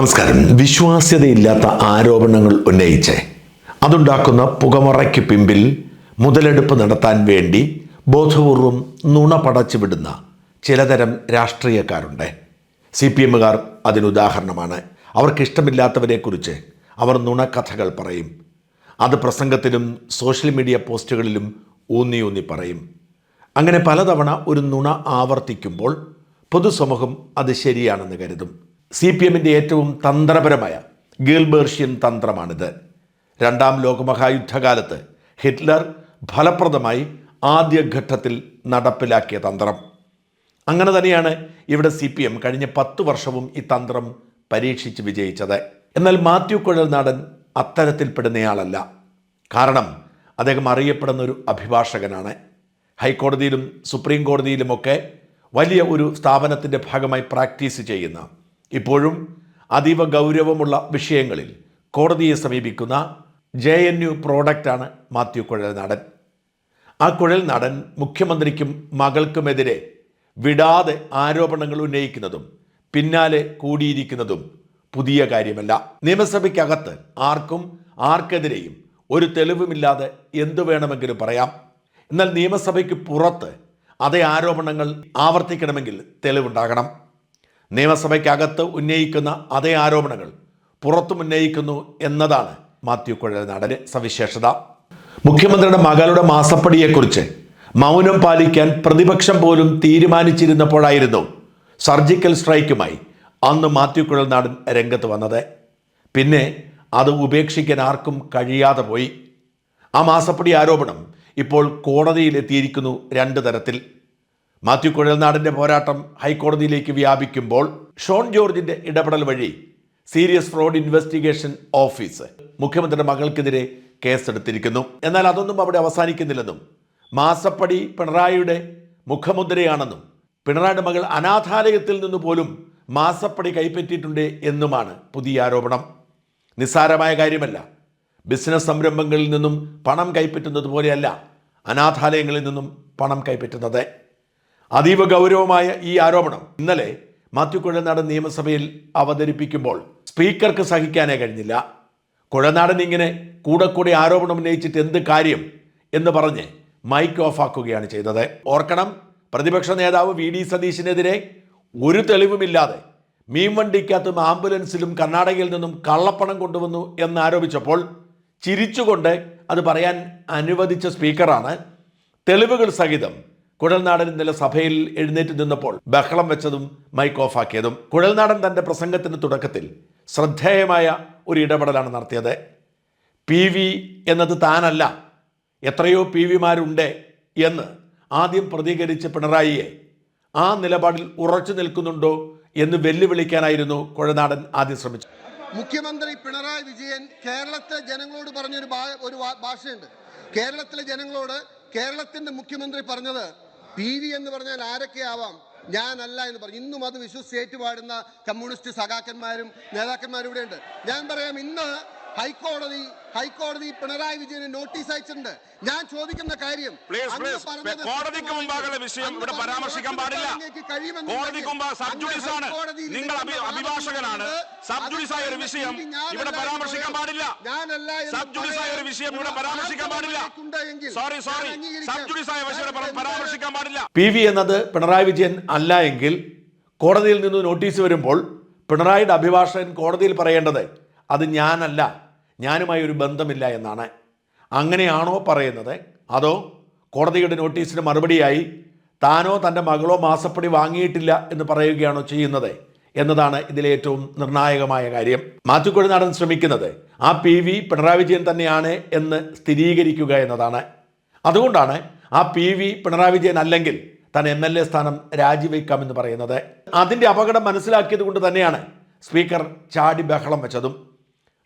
നമസ്കാരം. വിശ്വാസ്യതയില്ലാത്ത ആരോപണങ്ങൾ ഉന്നയിച്ച് അതുണ്ടാക്കുന്ന പുകമറയ്ക്ക് പിമ്പിൽ മുതലെടുപ്പ് നടത്താൻ വേണ്ടി ബോധപൂർവം നുണ പടച്ചു വിടുന്ന ചിലതരം രാഷ്ട്രീയക്കാരുണ്ട്. സി പി എമ്മുകാർ അതിനുദാഹരണമാണ് അവർക്കിഷ്ടമില്ലാത്തവരെക്കുറിച്ച് അവർ നുണക്കഥകൾ പറയും. അത് പ്രസംഗത്തിലും സോഷ്യൽ മീഡിയ പോസ്റ്റുകളിലും ഊന്നി ഊന്നി പറയും. അങ്ങനെ പലതവണ ഒരു നുണ ആവർത്തിക്കുമ്പോൾ പൊതുസമൂഹം അത് ശരിയാണെന്ന് കരുതും. സി പി എമ്മിന്റെ ഏറ്റവും തന്ത്രപരമായ ഗിൽബേർഷ്യൻ തന്ത്രമാണിത്. രണ്ടാം ലോകമഹായുദ്ധകാലത്ത് ഹിറ്റ്ലർ ഫലപ്രദമായി ആദ്യഘട്ടത്തിൽ നടപ്പിലാക്കിയ തന്ത്രം. അങ്ങനെ തന്നെയാണ് ഇവിടെ സി പി എം കഴിഞ്ഞ പത്ത് വർഷവും ഈ തന്ത്രം പരീക്ഷിച്ച് വിജയിച്ചത്. എന്നാൽ മാത്യു കുഴൽനാടൻ അത്തരത്തിൽപ്പെടുന്നയാളല്ല. കാരണം അദ്ദേഹം അറിയപ്പെടുന്ന ഒരു അഭിഭാഷകനാണ്. ഹൈക്കോടതിയിലും സുപ്രീം കോടതിയിലുമൊക്കെ വലിയ ഒരു സ്ഥാപനത്തിന്റെ ഭാഗമായി പ്രാക്ടീസ് ചെയ്യുന്ന ഇപ്പോഴും അതീവ ഗൗരവമുള്ള വിഷയങ്ങളിൽ കോടതിയെ സമീപിക്കുന്ന ജെ എൻ യു പ്രോഡക്റ്റാണ് മാത്യു കുഴൽ നടൻ. ആ കുഴൽ നടൻ മുഖ്യമന്ത്രിക്കും മകൾക്കുമെതിരെ വിടാതെ ആരോപണങ്ങൾ ഉന്നയിക്കുന്നതും പിന്നാലെ കൂടിയിരിക്കുന്നതും പുതിയ കാര്യമല്ല. നിയമസഭയ്ക്കകത്ത് ആർക്കും ആർക്കെതിരെയും ഒരു തെളിവുമില്ലാതെ എന്തു വേണമെങ്കിലും പറയാം. എന്നാൽ നിയമസഭയ്ക്ക് പുറത്ത് അതേ ആരോപണങ്ങൾ ആവർത്തിക്കണമെങ്കിൽ തെളിവുണ്ടാകണം. നിയമസഭയ്ക്കകത്ത് ഉന്നയിക്കുന്ന അതേ ആരോപണങ്ങൾ പുറത്തും ഉന്നയിക്കുന്നു എന്നതാണ് മാത്യു കുഴൽനാടന് സവിശേഷത. മുഖ്യമന്ത്രിയുടെ മകളുടെ മാസപ്പടിയെക്കുറിച്ച് മൗനം പാലിക്കാൻ പ്രതിപക്ഷം പോലും തീരുമാനിച്ചിരുന്നപ്പോഴായിരുന്നു സർജിക്കൽ സ്ട്രൈക്കുമായി അന്ന് മാത്യു കുഴൽനാടൻ രംഗത്ത് വന്നത്. പിന്നെ അത് ഉപേക്ഷിക്കാൻ ആർക്കും കഴിയാതെ പോയി. ആ മാസപ്പടി ആരോപണം ഇപ്പോൾ കോടതിയിലെത്തിയിരിക്കുന്നു രണ്ട് തരത്തിൽ. മാത്യു കുഴൽനാടിന്റെ പോരാട്ടം ഹൈക്കോടതിയിലേക്ക് വ്യാപിക്കുമ്പോൾ ഷോൺ ജോർജിന്റെ ഇടപെടൽ വഴി സീരിയസ് ഫ്രോഡ് ഇൻവെസ്റ്റിഗേഷൻ ഓഫീസ് മുഖ്യമന്ത്രിയുടെ മകൾക്കെതിരെ കേസെടുത്തിരിക്കുന്നു. എന്നാൽ അതൊന്നും അവിടെ അവസാനിക്കുന്നില്ലെന്നും മാസപ്പടി പിണറായിയുടെ മുഖമുദ്രയാണെന്നും പിണറായിയുടെ മകൾ അനാഥാലയത്തിൽ നിന്ന് പോലും മാസപ്പടി കൈപ്പറ്റിയിട്ടുണ്ട് എന്നുമാണ് പുതിയ ആരോപണം. നിസ്സാരമായ കാര്യമല്ല. ബിസിനസ് സംരംഭങ്ങളിൽ നിന്നും പണം കൈപ്പറ്റുന്നത് പോലെയല്ല അനാഥാലയങ്ങളിൽ നിന്നും പണം കൈപ്പറ്റുന്നത്. അതീവ ഗൗരവമായ ഈ ആരോപണം ഇന്നലെ മാത്യു കുഴനാടൻ നിയമസഭയിൽ അവതരിപ്പിക്കുമ്പോൾ സ്പീക്കർക്ക് സഹിക്കാനേ കഴിഞ്ഞില്ല. കുഴനാടൻ ഇങ്ങനെ കൂടെ കൂടെ ആരോപണം ഉന്നയിച്ചിട്ട് എന്ത് കാര്യം എന്ന് പറഞ്ഞ് മൈക്ക് ഓഫാക്കുകയാണ് ചെയ്തത്. ഓർക്കണം പ്രതിപക്ഷ നേതാവ് വി ഡി സതീശിനെതിരെ ഒരു തെളിവുമില്ലാതെ മീൻ വണ്ടിക്കകത്തും ആംബുലൻസിലും കർണാടകയിൽ നിന്നും കള്ളപ്പണം കൊണ്ടുവന്നു എന്നാരോപിച്ചപ്പോൾ ചിരിച്ചുകൊണ്ട് അത് പറയാൻ അനുവദിച്ച സ്പീക്കറാണ്. തെളിവുകൾ സഹിതം കുഴൽനാടൻ ഇന്നലെ സഭയിൽ എഴുന്നേറ്റ് നിന്നപ്പോൾ ബഹളം വെച്ചതും മൈക്ക് ഓഫാക്കിയതും കുഴൽനാടൻ തന്റെ പ്രസംഗത്തിന് തുടക്കത്തിൽ ശ്രദ്ധേയമായ ഒരു ഇടപെടലാണ് നടത്തിയത്. പി വി എന്നത് താനല്ല എത്രയോ പി വിമാരുണ്ട് എന്ന് ആദ്യം പ്രതികരിച്ച പിണറായിയെ ആ നിലപാടിൽ ഉറച്ചു നിൽക്കുന്നുണ്ടോ എന്ന് വെല്ലുവിളിക്കാനായിരുന്നു കുഴനാടൻ ആദ്യം ശ്രമിച്ചത്. മുഖ്യമന്ത്രി പിണറായി വിജയൻ കേരളത്തിലെ ജനങ്ങളോട് പറഞ്ഞൊരു ഒരു ഭാഷയുണ്ട്. കേരളത്തിലെ ജനങ്ങളോട് കേരളത്തിന്റെ മുഖ്യമന്ത്രി പറഞ്ഞത് പി വി എന്ന് പറഞ്ഞാൽ ആരൊക്കെ ആവാം? ഞാനല്ല എന്ന് പറഞ്ഞു. ഇന്നും അത് വിശ്വസിച്ച് ഏറ്റുപാടുന്ന കമ്മ്യൂണിസ്റ്റ് സഖാക്കന്മാരും നേതാക്കന്മാരും ഇവിടെയുണ്ട്. ഞാൻ പറയാം ഇന്ന് ഹൈക്കോടതി ഹൈക്കോടതി പിണറായി വിജയന് നോട്ടീസ് അയച്ചിട്ടുണ്ട് ഞാൻ ചോദിക്കുന്ന കാര്യം കോടതിക്ക് മുമ്പാകെ വിഷയം ഇവിടെ പരാമർശിക്കാൻ പാടില്ല. കോടതിക്ക് മുമ്പാകെ സബ് ജുഡീസ് ആണ്. നിങ്ങൾ അഭിഭാഷകനാണ്. വാദം സബ് അത് ജുഡീസ് ആയ ഒരു വിഷയം ഇവിടെ പരാമർശിക്കാൻ പാടില്ല. ഞാനല്ല എന്ന് സബ് ജുഡീസ് ആയ ഒരു വിഷയം ഇവിടെ പരാമർശിക്കാൻ പാടില്ല. സോറി സോറി ഞാൻ അംഗീകരിക്കാം. സബ് ജുഡീസ് ആയ വിഷയം ഇവിടെ പരാമർശിക്കാൻ പാടില്ല പി വി എന്നത് പിണറായി വിജയൻ അല്ല എങ്കിൽ കോടതിയിൽ നിന്ന് നോട്ടീസ് വരുമ്പോൾ പിണറായിയുടെ അഭിഭാഷകൻ കോടതിയിൽ പറയേണ്ടത് അത് ഞാനല്ല ഞാനുമായി ഒരു ബന്ധമില്ല എന്നാണ്. അങ്ങനെയാണോ പറയുന്നത്? അതോ കോടതിയുടെ നോട്ടീസിന് മറുപടിയായി താനോ തന്റെ മകളോ മാസപ്പടി വാങ്ങിയിട്ടില്ല എന്ന് പറയുകയാണോ ചെയ്യുന്നത് എന്നതാണ് ഇതിലെ ഏറ്റവും നിർണായകമായ കാര്യം. മാറ്റുകൊഴുനാടൻ ശ്രമിക്കുന്നത് ആ പി വി പിണറായി വിജയൻ തന്നെയാണ് എന്ന് സ്ഥിരീകരിക്കുക എന്നതാണ്. അതുകൊണ്ടാണ് ആ പി വി പിണറായി വിജയൻ അല്ലെങ്കിൽ താൻ എം എൽ എ സ്ഥാനം രാജിവെക്കാമെന്ന് പറയുന്നത്. അതിന്റെ അപകടം മനസ്സിലാക്കിയത് കൊണ്ട് തന്നെയാണ് സ്പീക്കർ ചാടി ബഹളം വെച്ചതും.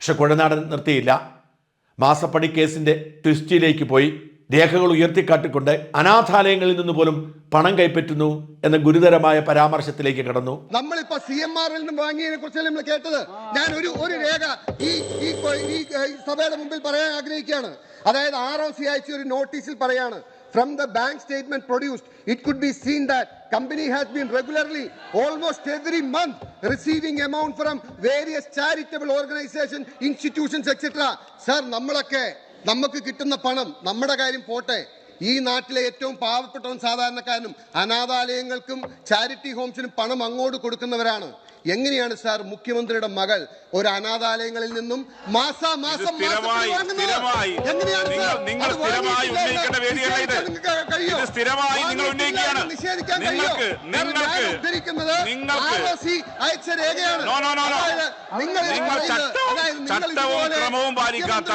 പക്ഷെ കുഴനാടൻ നിർത്തിയില്ല. മാസപ്പടി കേസിന്റെ ട്വിസ്റ്റിലേക്ക് പോയി. രേഖകൾ ഉയർത്തിക്കാട്ടിക്കൊണ്ട് അനാഥാലയങ്ങളിൽ നിന്ന് പോലും പണം കൈപ്പറ്റുന്നു എന്ന ഗുരുതരമായ പരാമർശത്തിലേക്ക് കടന്നു. നമ്മളിപ്പോ സി എം ആറിൽ നിന്ന് വാങ്ങിയതിനെ കുറിച്ചല്ലേ നമ്മൾ കേട്ടത്? ഞാൻ ഒരു ഒരു രേഖ ഈ ഈ സഭയുടെ മുമ്പിൽ പറയാൻ ആഗ്രഹിക്കുകയാണ്. അതായത് ആർ ഒ സി അയച്ച ഒരു നോട്ടീസിൽ പറയാണ്. From the bank statement produced, it could be seen that company has been regularly, almost every month, receiving amount from various charitable organizations, institutions, etc. Sir, നമ്മളൊക്കെ നമുക്ക് കിട്ടുന്ന പണം നമ്മുടെ കാര്യം പോട്ടെ ഈ നാട്ടിലെ ഏറ്റവും പാവപ്പെട്ടവൻ സാധാരണക്കാരനും അനാഥാലയങ്ങൾക്കും ചാരിറ്റി ഹോംസിനും പണം അങ്ങോട്ട് കൊടുക്കുന്നവരാണ് എങ്ങനെയാണ് സാർ മുഖ്യമന്ത്രിയുടെ മകൾ ഒരു അനാഥാലയങ്ങളിൽ നിന്നും മാസാമാസം? എങ്ങനെയാണ് കഴിയോ? ഇത് സ്ഥിരമായി നിങ്ങൾ വാങ്ങിയിട്ടില്ല എന്ന് നിങ്ങൾക്ക്- നിങ്ങൾക്ക്- നിങ്ങൾക്ക്- അയച്ച രേഖയാണ്. നിങ്ങൾ ചട്ടവും ക്രമവും പാലിക്കാത്ത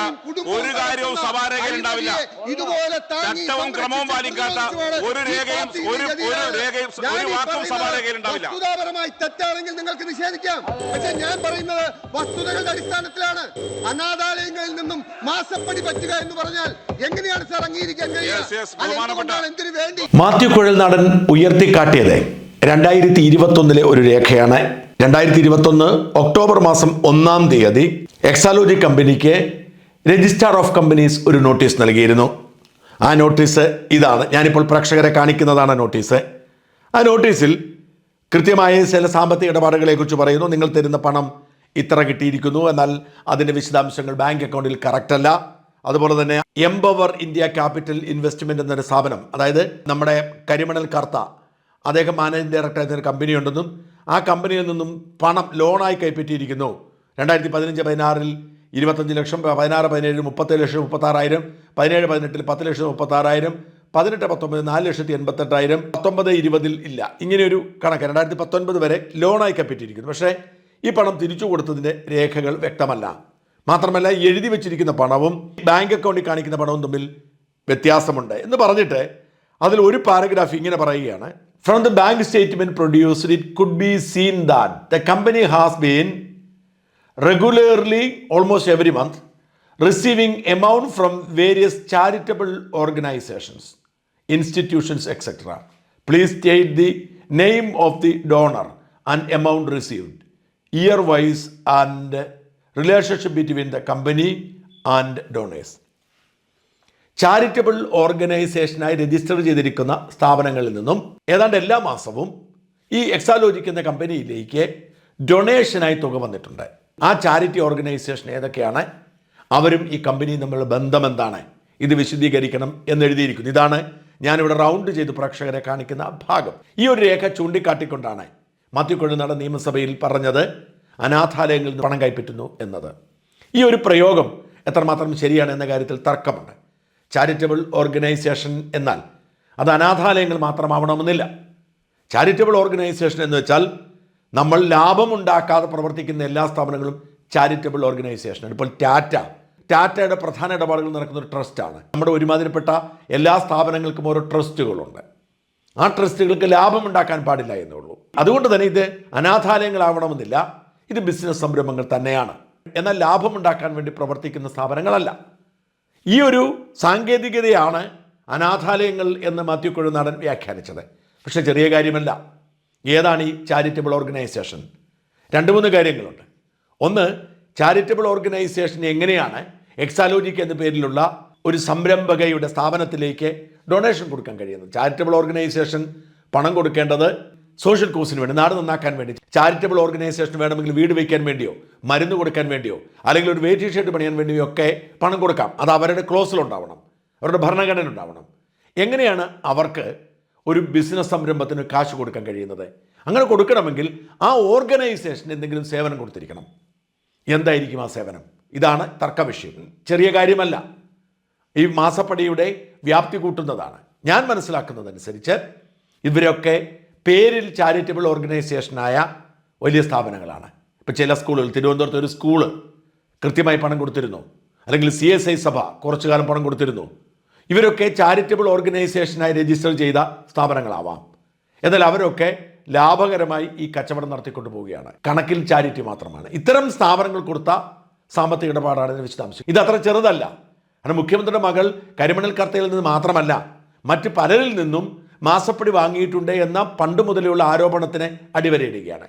ഒരു കാര്യവും സഭാരേഖയിൽ ഉണ്ടാവില്ല. ഇതുപോലെ ചട്ടവും ക്രമവും പാലിക്കാത്ത ഒരു രേഖയും ഒരു- ഒരു രേഖയും ഒരു വാക്കും സഭാരേഖയിൽ ഉണ്ടാവില്ല. വസ്തുതാപരമായി തെറ്റാണെങ്കിൽ നിങ്ങൾക്ക് നിഷേധിക്കാം. പക്ഷെ ഞാൻ പറയുന്നത് വസ്തുതകളുടെ അടിസ്ഥാനത്തിലാണ്. അനാഥാലയങ്ങളിൽ നിന്നും മാസപ്പടി പറ്റുക എന്ന് പറഞ്ഞാൽ എങ്ങനെയാണ് സാർ അംഗീകരിക്കാൻ കഴിയുക? മാത്യു കുഴൽനാടൻ ഉയർത്തിക്കാട്ടിയത്. രണ്ടായിരത്തി ഇരുപത്തൊന്നിലെ ഒരു രേഖയാണ്. രണ്ടായിരത്തി ഇരുപത്തൊന്ന് ഒക്ടോബർ മാസം ഒന്നാം തീയതി എക്സാലോജി കമ്പനിക്ക് രജിസ്ട്രാർ ഓഫ് കമ്പനീസ് ഒരു നോട്ടീസ് നൽകിയിരുന്നു. ആ നോട്ടീസ് ഇതാണ്. ഞാനിപ്പോൾ പ്രേക്ഷകരെ കാണിക്കുന്നതാണ് നോട്ടീസ്. ആ നോട്ടീസിൽ കൃത്യമായ ചില സാമ്പത്തിക ഇടപാടുകളെക്കുറിച്ച് പറയുന്നു. നിങ്ങൾ തരുന്ന പണം ഇത്ര കിട്ടിയിരിക്കുന്നു. എന്നാൽ അതിന്റെ വിശദാംശങ്ങൾ ബാങ്ക് അക്കൗണ്ടിൽ കറക്റ്റല്ല. അതുപോലെ തന്നെ എംപവർ ഇന്ത്യ ക്യാപിറ്റൽ ഇൻവെസ്റ്റ്മെന്റ് എന്നൊരു സ്ഥാപനം അതായത് നമ്മുടെ കരിമണൽ കർത്ത അദ്ദേഹം മാനേജിംഗ് ഡയറക്ടർ ആയിരുന്ന കമ്പനി ഉണ്ടെന്നും ആ കമ്പനിയിൽ നിന്നും പണം ലോണായി കൈപ്പറ്റിയിരിക്കുന്നു. രണ്ടായിരത്തി പതിനഞ്ച് പതിനാറിൽ ഇരുപത്തഞ്ച് ലക്ഷം പതിനാറ് പതിനേഴ് മുപ്പത്തേഴ് ലക്ഷം മുപ്പത്താറായിരം പതിനേഴ് പതിനെട്ടിൽ പത്ത് ലക്ഷം മുപ്പത്താറായിരം പതിനെട്ട് പത്തൊമ്പത് നാല് ലക്ഷത്തി എൺപത്തെട്ടായിരം പത്തൊമ്പത് ഇരുപതിൽ ഇല്ല. ഇങ്ങനെയൊരു കണക്ക് രണ്ടായിരത്തി പത്തൊൻപത് വരെ ലോണായി കപ്പറ്റിയിരിക്കുന്നു. പക്ഷേ ഈ പണം തിരിച്ചു കൊടുത്തതിന്റെ രേഖകൾ വ്യക്തമല്ല. മാത്രമല്ല എഴുതി വെച്ചിരിക്കുന്ന പണവും ബാങ്ക് അക്കൗണ്ടിൽ കാണിക്കുന്ന പണവും തമ്മിൽ വ്യത്യാസമുണ്ട് എന്ന് പറഞ്ഞിട്ട് അതിൽ ഒരു പാരഗ്രാഫ് ഇങ്ങനെ പറയുകയാണ് from the bank statement produced it could be seen that the company has been regularly almost every month receiving amount from various charitable organizations institutions etc please state the name of the donor and amount received year wise and relationship between the company and donors charitable ഓർഗനൈസേഷനായി register ചെയ്തിരിക്കുന്ന സ്ഥാപനങ്ങളിൽ നിന്നും ഏതാണ്ട് എല്ലാ മാസവും ഈ എക്സാലോജിക് എന്ന കമ്പനിയിലേക്ക് ഡൊണേഷനായി തുക വന്നിട്ടുണ്ട്. ആ ചാരിറ്റി ഓർഗനൈസേഷൻ ഏതൊക്കെയാണ്? അവരും ഈ കമ്പനിയും തമ്മിലുള്ള ബന്ധം എന്താണ്? ഇത് വിശദീകരിക്കണം എന്നെഴുതിയിരിക്കുന്നു. ഇതാണ് ഞാനിവിടെ റൗണ്ട് ചെയ്ത് പ്രേക്ഷകരെ കാണിക്കുന്ന ഭാഗം. ഈ ഒരു രേഖ ചൂണ്ടിക്കാട്ടിക്കൊണ്ടാണ് മാത്യു കൊഴുനാട് നിയമസഭയിൽ പറഞ്ഞത്. അനാഥാലയങ്ങളിൽ നിന്ന് പണം കൈപ്പറ്റുന്നു എന്നത്. ഈ ഒരു പ്രയോഗം എത്രമാത്രം ശരിയാണ് എന്ന കാര്യത്തിൽ തർക്കമുണ്ട്. ചാരിറ്റബിൾ ഓർഗനൈസേഷൻ എന്നാൽ അത് അനാഥാലയങ്ങൾ മാത്രമാവണമെന്നില്ല. ചാരിറ്റബിൾ ഓർഗനൈസേഷൻ എന്ന് വെച്ചാൽ നമ്മൾ ലാഭമുണ്ടാക്കാതെ പ്രവർത്തിക്കുന്ന എല്ലാ സ്ഥാപനങ്ങളും ചാരിറ്റബിൾ ഓർഗനൈസേഷനാണ് ഇപ്പോൾ ടാറ്റ ടാറ്റയുടെ പ്രധാന ഇടപാടുകൾ നടക്കുന്ന ഒരു ട്രസ്റ്റാണ് നമ്മുടെ ഒരുമാതിരിപ്പെട്ട എല്ലാ സ്ഥാപനങ്ങൾക്കും ഓരോ ട്രസ്റ്റുകളുണ്ട്. ആ ട്രസ്റ്റുകൾക്ക് ലാഭമുണ്ടാക്കാൻ പാടില്ല എന്നേ ഉള്ളൂ. അതുകൊണ്ട് തന്നെ ഇത് അനാഥാലയങ്ങളാവണമെന്നില്ല. ഇത് ബിസിനസ് സംരംഭങ്ങൾ തന്നെയാണ്. എന്നാൽ ലാഭമുണ്ടാക്കാൻ വേണ്ടി പ്രവർത്തിക്കുന്ന സ്ഥാപനങ്ങളല്ല. ഈ ഒരു സാങ്കേതികതയാണ് അനാഥാലയങ്ങൾ എന്ന് മാത്യു കൊഴുനാടൻ വ്യാഖ്യാനിച്ചത്. പക്ഷേ ചെറിയ കാര്യമല്ല. ഏതാണ് ഈ ചാരിറ്റബിൾ ഓർഗനൈസേഷൻ രണ്ട് മൂന്ന് കാര്യങ്ങളുണ്ട്. ഒന്ന് ചാരിറ്റബിൾ ഓർഗനൈസേഷൻ എങ്ങനെയാണ് എക്സാലോജിക് എന്ന പേരിലുള്ള ഒരു സംരംഭകയുടെ സ്ഥാപനത്തിലേക്ക് ഡൊണേഷൻ കൊടുക്കാൻ കഴിയുന്നത്? ചാരിറ്റബിൾ ഓർഗനൈസേഷൻ പണം കൊടുക്കേണ്ടത് സോഷ്യൽ കോസിന് വേണ്ടി നാട് നന്നാക്കാൻ വേണ്ടി ചാരിറ്റബിൾ ഓർഗനൈസേഷൻ വേണമെങ്കിൽ വീട് വയ്ക്കാൻ വേണ്ടിയോ മരുന്ന് കൊടുക്കാൻ വേണ്ടിയോ അല്ലെങ്കിൽ ഒരു വെയിറ്റ് ഷെഡ് പണിയാൻ വേണ്ടിയോ ഒക്കെ പണം കൊടുക്കാം. അത് അവരുടെ ക്ലോസിലുണ്ടാവണം അവരുടെ ഭരണഘടന ഉണ്ടാവണം. എങ്ങനെയാണ് അവർക്ക് ഒരു ബിസിനസ് സംരംഭത്തിന് കാശ് കൊടുക്കാൻ കഴിയുന്നത്? അങ്ങനെ കൊടുക്കണമെങ്കിൽ ആ ഓർഗനൈസേഷൻ എന്തെങ്കിലും സേവനം കൊടുത്തിരിക്കണം. എന്തായിരിക്കും ആ സേവനം? ഇതാണ് തർക്ക വിഷയം. ചെറിയ കാര്യമല്ല. ഈ മാസപ്പടിയുടെ വ്യാപ്തി കൂട്ടുന്നതാണ്. ഞാൻ മനസ്സിലാക്കുന്നതനുസരിച്ച് ഇവരൊക്കെ പേരിൽ ചാരിറ്റബിൾ ഓർഗനൈസേഷനായ വലിയ സ്ഥാപനങ്ങളാണ്. ഇപ്പം ചില സ്കൂളുകൾ തിരുവനന്തപുരത്ത് ഒരു സ്കൂൾ കൃത്യമായി പണം കൊടുത്തിരുന്നു. അല്ലെങ്കിൽ സി എസ് ഐ സഭ കുറച്ചു കാലം പണം കൊടുത്തിരുന്നു. ഇവരൊക്കെ ചാരിറ്റബിൾ ഓർഗനൈസേഷനായി രജിസ്റ്റർ ചെയ്ത സ്ഥാപനങ്ങളാവാം. എന്നാൽ അവരൊക്കെ ലാഭകരമായി ഈ കച്ചവടം നടത്തിക്കൊണ്ടു പോവുകയാണ്. കണക്കിൽ ചാരിറ്റി മാത്രമാണ്. ഇത്തരം സ്ഥാപനങ്ങൾ കൊടുത്ത സാമ്പത്തിക ഇടപാടാണ് ഇതിന് വിശദാംശം. ഇത് അത്ര ചെറുതല്ല. കാരണം മുഖ്യമന്ത്രിയുടെ മകൾ കരിമണൽ കർത്തയിൽ നിന്ന് മാത്രമല്ല മറ്റ് പലരിൽ നിന്നും മാസപ്പടി വാങ്ങിയിട്ടുണ്ട് എന്ന പണ്ട് മുതലുള്ള ആരോപണത്തിന് അടിവരയിടുകയാണ്.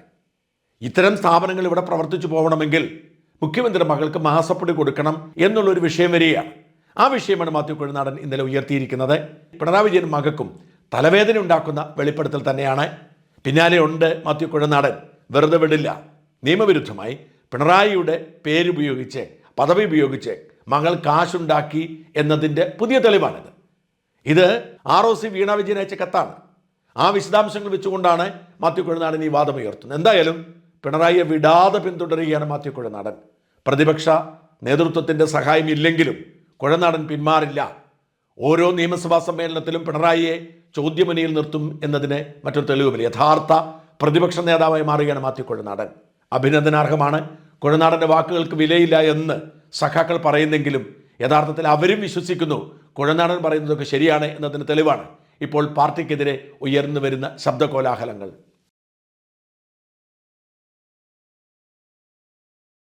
ഇത്തരം സ്ഥാപനങ്ങൾ ഇവിടെ പ്രവർത്തിച്ചു പോകണമെങ്കിൽ മുഖ്യമന്ത്രി മകൾക്ക് മാസപ്പടി കൊടുക്കണം എന്നുള്ളൊരു വിഷയം വരികയാണ്. ആ വിഷയമാണ് മാത്യു കുഴനാടൻ ഇന്നലെ ഉയർത്തിയിരിക്കുന്നത്. പിണറായി വിജയൻ മകക്കും തലവേദന ഉണ്ടാക്കുന്ന വെളിപ്പെടുത്തൽ തന്നെയാണ്. പിന്നാലെ ഉണ്ട് മാത്യു കുഴനാടൻ. വെറുതെ വിടില്ല. നിയമവിരുദ്ധമായി പിണറായിയുടെ പേരുപയോഗിച്ച് പദവി ഉപയോഗിച്ച് മകൾ കാശുണ്ടാക്കി എന്നതിന്റെ പുതിയ തെളിവാണിത്. ഇത് R O C Veena Vijayan അയച്ച കത്താണ്. ആ വിശദാംശങ്ങൾ വെച്ചുകൊണ്ടാണ് മാത്യു കുഴനാടൻ ഈ വാദം ഉയർത്തുന്നത് എന്തായാലും പിണറായിയെ വിടാതെ പിന്തുടരുകയാണ് മാത്യു കുഴനാടൻ. പ്രതിപക്ഷ നേതൃത്വത്തിന്റെ സഹായം ഇല്ലെങ്കിലും കുഴനാടൻ പിന്മാറില്ല. ഓരോ നിയമസഭാ സമ്മേളനത്തിലും പിണറായിയെ ചോദ്യമുനയിൽ നിർത്തും എന്നതിന് മറ്റൊരു തെളിവുമില്ല. യഥാർത്ഥ പ്രതിപക്ഷ നേതാവായി മാറുകയാണ് മാത്യു കുഴനാടൻ. അഭിനന്ദനാർഹമാണ്. കുഴനാടന്റെ വാക്കുകൾക്ക് വിലയില്ല എന്ന് സഖാക്കൾ പറയുന്നെങ്കിലും യഥാർത്ഥത്തിൽ അവരും വിശ്വസിക്കുന്നു. കുഴനാടൻ പറയുന്നതൊക്കെ ശരിയാണ് എന്നതിന് തെളിവാണ്. ഇപ്പോൾ പാർട്ടിക്കെതിരെ ഉയർന്നു വരുന്ന ശബ്ദകോലാഹലങ്ങൾ.